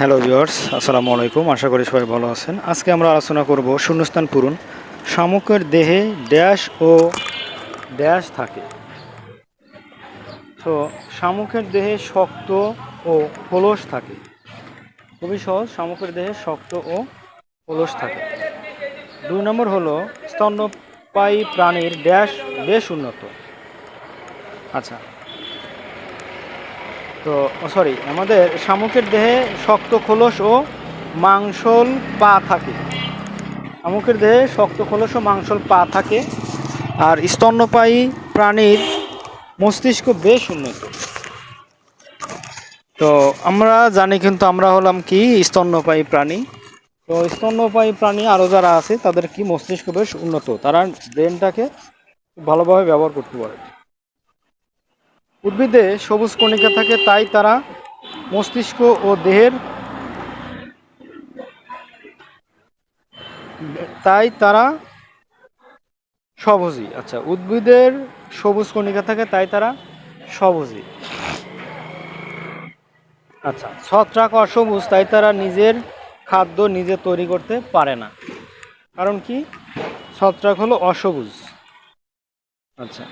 Hello viewers, আসসালামু আলাইকুম। আশা করি সবাই ভালো আছেন। আজকে আমরা আলোচনা করব শূন্যস্থান পূরণ, শামুকের দেহে ড্যাশ ও ড্যাশ থাকে। তো শামুকের দেহে শক্ত ও খোলস থাকে। খুবই সহজ, শামুকের দেহে শক্ত ও খোলস থাকে। দুই নম্বর হলো স্তন্যপায়ী প্রাণীর ড্যাশ বেশ উন্নত। আচ্ছা তো সরি আমাদের শামুকের দেহে শক্ত খোলস ও মাংসল পা থাকে। শামুকের দেহে শক্ত খোলস ও মাংসল পা থাকে আর স্তন্যপায়ী প্রাণীর মস্তিষ্ক বেশ উন্নত। তো, আমরা জানি কিন্তু আমরা হলাম কি স্তন্যপায়ী প্রাণী। তো, স্তন্যপায়ী প্রাণী আরও যারা আছে তাদের কি মস্তিষ্ক বেশ উন্নত, তারা ব্রেনটাকে ভালোভাবে ব্যবহার করতে পারে। উদ্ভিদে সবুজ কণিকা থাকে, তাই তারা মস্তিষ্ক ও দেহের তাই তারা সবুজই। আচ্ছা উদ্ভিদের সবুজ কণিকা থাকে, তাই তারা সবুজই। আচ্ছা ছত্রাক অসবুজ, তাই তারা নিজের খাদ্য নিজে তৈরি করতে পারে না। কারণ কি? ছত্রাক হলো অসবুজ। আচ্ছা।